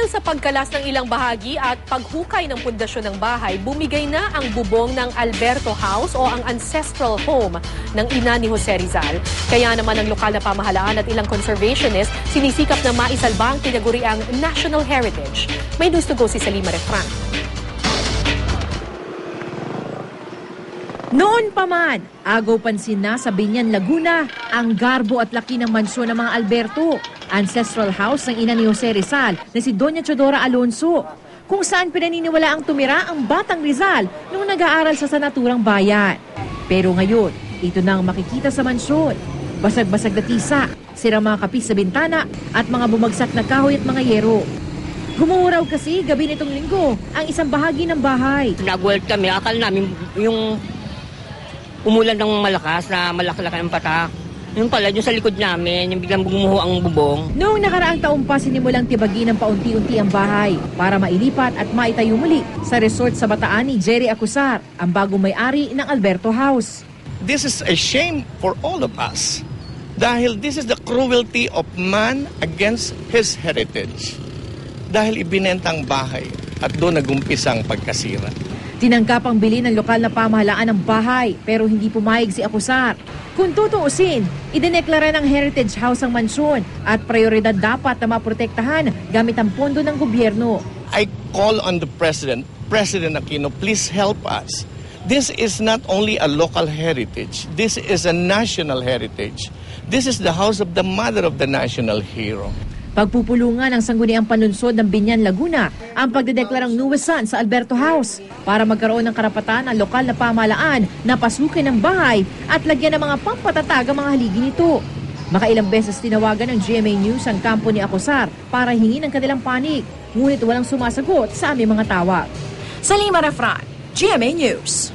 Dahil sa pagkalas ng ilang bahagi at paghukay ng pundasyon ng bahay, bumigay na ang bubong ng Alberto House o ang ancestral home ng ina ni Jose Rizal. Kaya naman ang lokal na pamahalaan at ilang conservationists sinisikap na maisalba ang tinaguriang national heritage. May news to go si Salima Refran. Noon pa man, agaw pansin na sa Binyan, Laguna, ang garbo at laki ng mansyon ng mga Alberto, ancestral house ng ina ni Jose Rizal na si Doña Chodora Alonso, kung saan pinaniniwala ang tumira ang batang Rizal nung nag-aaral sa sanaturang bayan. Pero ngayon, ito na ang makikita sa mansyon. Basag-basag na tisa, sirang mga kapis sa bintana at mga bumagsak na kahoy at mga yero. Gumuuraw kasi gabi nitong linggo ang isang bahagi ng bahay. Nag-work kami, akal namin yung umulan ng malakas na malaki-laki ang patak. Yung pala, yung sa likod namin, yung biglang bumuho ang bubong. Noong nakaraang taon pa sinimulang tibagin ng paunti-unti ang bahay para mailipat at maitayo muli sa resort sa Bataan ni Jerry Acusar, ang bagong may-ari ng Alberto House. this is a shame for all of us dahil this is the cruelty of man against his heritage. Dahil ibinenta ang bahay at doon nagumpisang pagkasira. Tinangkap ang bili ng lokal na pamahalaan ng bahay pero hindi pumayag si Acusar. Kung tutuusin, idineklara ng Heritage House ang mansyon at prioridad dapat na maprotektahan gamit ang pondo ng gobyerno. I call on the President, President Aquino, please help us. This is not only a local heritage, this is a national heritage. This is the house of the mother of the national hero. Pagpupulungan ng sangguniang panunsod ng Binyan, Laguna ang pagdedeklarang nuwesan sa Alberto House para magkaroon ng karapatan ang lokal na pamahalaan na pasukin ng bahay at lagyan ng mga pampatatag ang mga haligi nito. Makailang beses tinawagan ng GMA News ang kampo ni Acosar para hingin ang kanilang panig, ngunit walang sumasagot sa aming mga tawag. Salima Refran, GMA News.